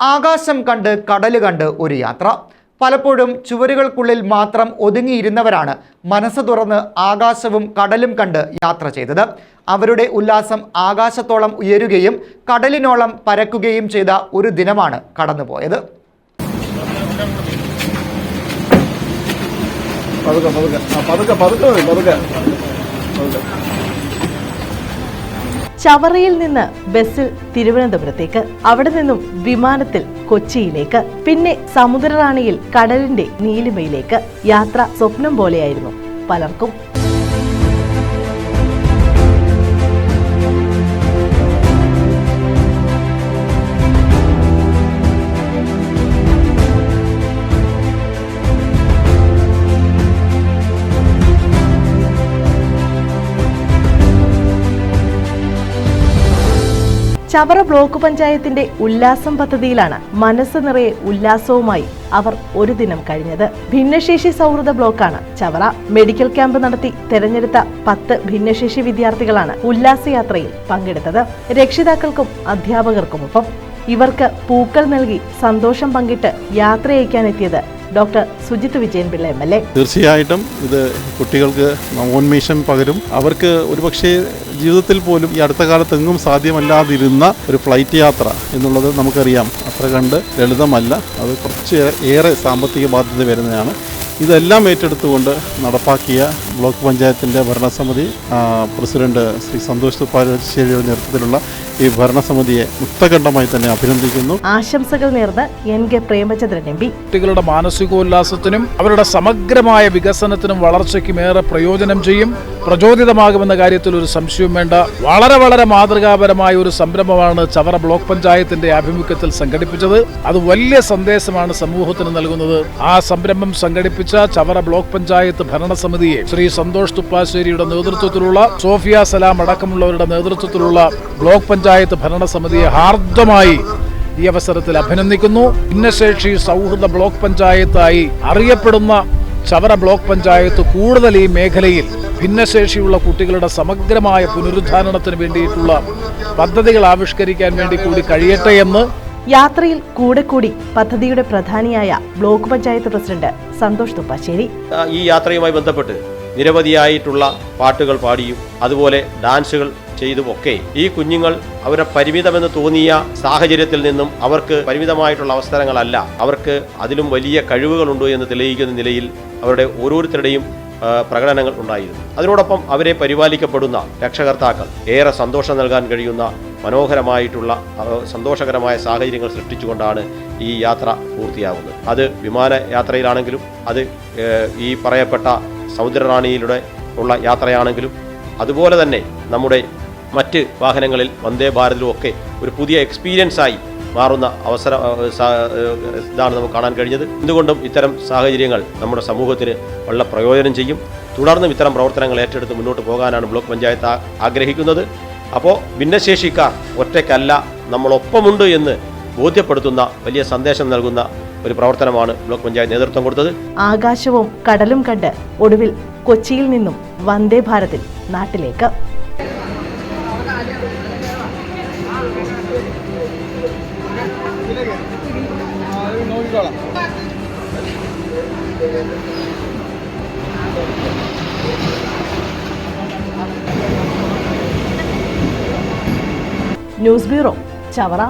ആകാശം കണ്ട് കടൽ കണ്ട് ഒരു യാത്ര. പലപ്പോഴും ചുവരുകൾക്കുള്ളിൽ മാത്രം ഒതുങ്ങിയിരുന്നവരാണ് മനസ്സ് തുറന്ന് ആകാശവും കടലും കണ്ട് യാത്ര ചെയ്തത്. അവരുടെ ഉല്ലാസം ആകാശത്തോളം ഉയരുകയും കടലിനോളം പരക്കുകയും ചെയ്ത ഒരു ദിനമാണ് കടന്നുപോയത്. പതുക്കെ പതുക്കെ. പതുക്കെ പതുക്കെ. പതുക്കെ. ചവറയിൽ നിന്ന് ബസ്സിൽ തിരുവനന്തപുരത്തേക്ക് അവിടെ നിന്നും വിമാനത്തിൽ കൊച്ചിയിലേക്ക് പിന്നെ സമുദ്രറാണിയിൽ കടലിന്റെ നീലിമയിലേക്ക് യാത്ര സ്വപ്നം പോലെയായിരുന്നു പലർക്കും. ചവറ ബ്ലോക്ക് പഞ്ചായത്തിന്റെ ഉല്ലാസം പദ്ധതിയിലാണ് മനസ്സ് നിറയെ ഉല്ലാസവുമായി അവർ ഒരു ദിനം കഴിഞ്ഞത്. ഭിന്നശേഷി സൗഹൃദ ബ്ലോക്കാണ് ചവറ. മെഡിക്കൽ ക്യാമ്പ് നടത്തി തെരഞ്ഞെടുത്ത പത്ത് ഭിന്നശേഷി വിദ്യാർത്ഥികളാണ് ഉല്ലാസയാത്രയിൽ പങ്കെടുത്തത്. രക്ഷിതാക്കൾക്കും അധ്യാപകർക്കുമൊപ്പം ഇവർക്ക് പൂക്കൾ നൽകി സന്തോഷം പങ്കിട്ട് യാത്രയയക്കാനെത്തിയത് doctor Sujith Vijayan Pillai M L A. തീർച്ചയായിട്ടും ഇത് കുട്ടികൾക്ക് നവോന്മേഷം പകരും. അവർക്ക് ഒരുപക്ഷെ ജീവിതത്തിൽ പോലും ഈ അടുത്ത കാലത്ത് എങ്ങും സാധ്യമല്ലാതിരുന്ന ഒരു ഫ്ലൈറ്റ് യാത്ര എന്നുള്ളത് നമുക്കറിയാം. അത്ര കണ്ട് ലളിതമല്ല. അത് കുറച്ച് ഏറെ സാമ്പത്തിക ബാധ്യത വരുന്നതാണ്. ഇതെല്ലാം ഏറ്റെടുത്തുകൊണ്ട് നടപ്പാക്കിയ ബ്ലോക്ക് പഞ്ചായത്തിന്റെ ഭരണസമിതി പ്രസിഡന്റ് ശ്രീ സന്തോഷ് തുപ്പാശ്ശേരിയുടെ നേതൃത്വത്തിലുള്ള ഈ ഭരണസമിതിയെ മുക്തകണ്ഠമായി തന്നെ അഭിനന്ദിക്കുന്നു. ആശംസകൾ നേർന്ന് N K Premachandran M P. കുട്ടികളുടെ മാനസികോല്ലാസത്തിനും അവരുടെ സമഗ്രമായ വികസനത്തിനും വളർച്ചയ്ക്കും ഏറെ പ്രയോജനം ചെയ്യും. പ്രചോദിതമാകുമെന്ന കാര്യത്തിൽ ഒരു സംശയവും വേണ്ട. വളരെ വളരെ മാതൃകാപരമായ ഒരു സംരംഭമാണ് ചവറ ബ്ലോക്ക് പഞ്ചായത്തിന്റെ ആഭിമുഖ്യത്തിൽ സംഘടിപ്പിച്ചത്. അത് വലിയ സന്ദേശമാണ് സമൂഹത്തിന് നൽകുന്നത്. ആ സംരംഭം സംഘടിപ്പിച്ച ചവറ ബ്ലോക്ക് പഞ്ചായത്ത് ഭരണസമിതിയെ ശ്രീ സന്തോഷ് തുപ്പാശ്ശേരിയുടെ നേതൃത്വത്തിലുള്ള സോഫിയ സലാം അടക്കമുള്ളവരുടെ നേതൃത്വത്തിലുള്ള ബ്ലോക്ക് പഞ്ചായത്ത് ഭരണസമിതിയെ ഹാർദമായി ഈ അവസരത്തിൽ അഭിനന്ദിക്കുന്നു. ഭിന്നശേഷി സൗഹൃദ ബ്ലോക്ക് പഞ്ചായത്തായി അറിയപ്പെടുന്ന ചവറ ബ്ലോക്ക് പഞ്ചായത്ത് കൂടുതൽ ഈ മേഖലയിൽ ഭിന്നശേഷിയുള്ള കുട്ടികളുടെ സമഗ്രമായ പുനരുദ്ധാരണത്തിന് വേണ്ടിയിട്ടുള്ള പദ്ധതികൾ ആവിഷ്കരിക്കാൻ വേണ്ടി കൂടി കഴിയട്ടെ എന്ന് യാത്രയിൽ കൂടെ കൂടി പദ്ധതിയുടെ പ്രധാനിയായ ബ്ലോക്ക് പഞ്ചായത്ത് പ്രസിഡന്റ് സന്തോഷ് തുപ്പാശ്ശേരി. ഈ യാത്രയുമായി ബന്ധപ്പെട്ട് നിരവധിയായിട്ടുള്ള പാട്ടുകൾ പാടിയും അതുപോലെ ഡാൻസുകൾ ചെയ്തുമൊക്കെ. ഈ കുഞ്ഞുങ്ങൾ അവരെ പരിമിതമെന്ന് തോന്നിയ സാഹചര്യത്തിൽ നിന്നും അവർക്ക് പരിമിതമായിട്ടുള്ള അവസരങ്ങളല്ല. അവർക്ക് അതിലും വലിയ കഴിവുകളുണ്ടോ എന്ന് തെളിയിക്കുന്ന നിലയിൽ അവരുടെ ഓരോരുത്തരുടെയും പ്രകടനങ്ങൾ ഉണ്ടായിരുന്നു. അതിനോടൊപ്പം അവരെ പരിപാലിക്കപ്പെടുന്ന രക്ഷകർത്താക്കൾ ഏറെ സന്തോഷം നൽകാൻ കഴിയുന്ന മനോഹരമായിട്ടുള്ള സന്തോഷകരമായ സാഹചര്യങ്ങൾ സൃഷ്ടിച്ചുകൊണ്ടാണ് ഈ യാത്ര പൂർത്തിയാകുന്നത്. അത് വിമാന യാത്രയിലാണെങ്കിലും അത് ഈ പറയപ്പെട്ട സമുദ്രറാണിയിലൂടെ ഉള്ള യാത്രയാണെങ്കിലും അതുപോലെ തന്നെ നമ്മുടെ മറ്റ് വാഹനങ്ങളിൽ വന്ദേ ഭാരതിലും ഒക്കെ ഒരു പുതിയ എക്സ്പീരിയൻസായി മാറുന്ന അവസര ഇതാണ് നമുക്ക് കാണാൻ കഴിഞ്ഞത്. എന്തുകൊണ്ടും ഇത്തരം സാഹചര്യങ്ങൾ നമ്മുടെ സമൂഹത്തിന് വളരെ പ്രയോജനം ചെയ്യും. തുടർന്നും ഇത്തരം പ്രവർത്തനങ്ങൾ ഏറ്റെടുത്ത് മുന്നോട്ട് പോകാനാണ് ബ്ലോക്ക് പഞ്ചായത്ത് ആഗ്രഹിക്കുന്നത്. അപ്പോൾ ഭിന്നശേഷിക്കാർ ഒറ്റയ്ക്കല്ല നമ്മളൊപ്പമുണ്ട് എന്ന് ബോധ്യപ്പെടുത്തുന്ന വലിയ സന്ദേശം നൽകുന്ന ഒരു പ്രവർത്തനമാണ് ബ്ലോക്ക് പഞ്ചായത്ത് നേതൃത്വം കൊടുത്തത്. ആകാശവും കടലും കണ്ട് ഒടുവിൽ കൊച്ചിയിൽ നിന്നും വന്ദേ ഭാരതിൽ നാട്ടിലേക്ക്. News bureau Chavara